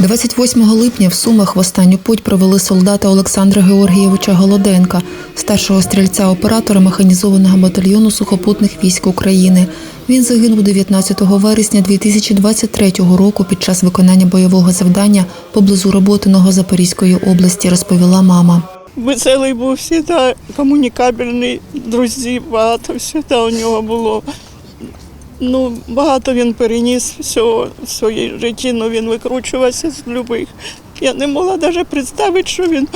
28 липня в Сумах в останню путь провели солдата Олександра Георгійовича Голоденка, старшого стрільця-оператора механізованого батальйону сухопутних військ України. Він загинув 19 вересня 2023 року під час виконання бойового завдання поблизу Роботиного Запорізької області, розповіла мама. Веселий був завжди, комунікабельний, друзів багато завжди у нього було. Ну, багато він переніс всього в своїй житті, але він викручувався з любих. Я не могла навіть представити, що він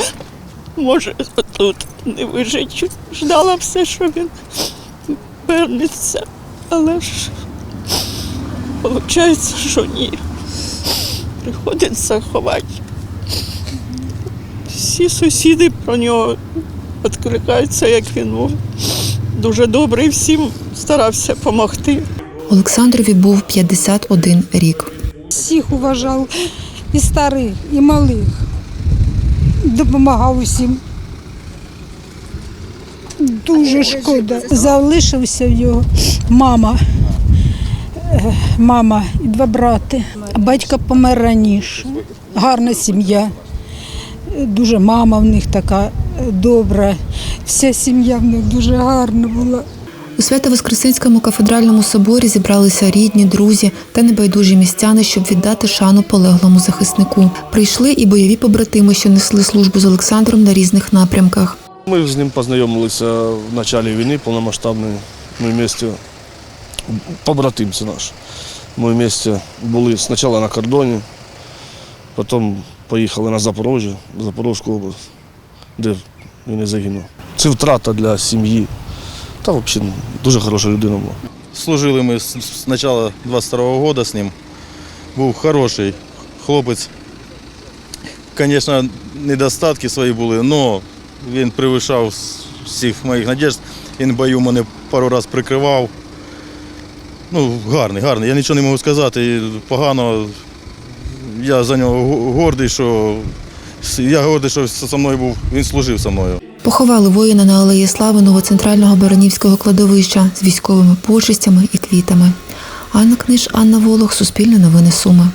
може тут не вижити. Ждала все, що він вернеться. Але ж виходить, що ні. Приходиться ховати. Всі сусіди про нього відкликаються, як він був дуже добрий, всім старався допомогти. Олександрові був 51 рік. всіх уважав, і старих, і малих. Допомагав усім. Дуже шкода. Залишився в його мама, е, мама і два брати. Батько помер раніше. Гарна сім'я. Дуже мама в них така добра. Вся сім'я в них дуже гарна була. У Свято-Воскресенському кафедральному соборі зібралися рідні, друзі та небайдужі містяни, щоб віддати шану полеглому захиснику. Прийшли і бойові побратими, що несли службу з Олександром на різних напрямках. Ми з ним познайомилися в початку війни повномасштабної. Ми вместе, побратим це наш. Ми вместе були спочатку на кордоні, потім поїхали на Запорожжя, в Запорізьку область, де він і загинув. Це втрата для сім'ї. Та взагалі дуже хороша людина була. Служили ми з з початку 22-го року з ним. Був хороший хлопець. Звісно, недостатки свої були, але він перевищав всіх моїх надіжд. Він в бою мене пару разів прикривав. Ну, гарний, гарний. Я нічого не можу сказати. Погано. Я за нього гордий, що я гордий, що зі мною був, він служив зі мною. Поховали воїна на алеї Слави новоцентрального Баранівського кладовища з військовими почестями і квітами. Анна Книж, Анна Волох, Суспільне новини Суми.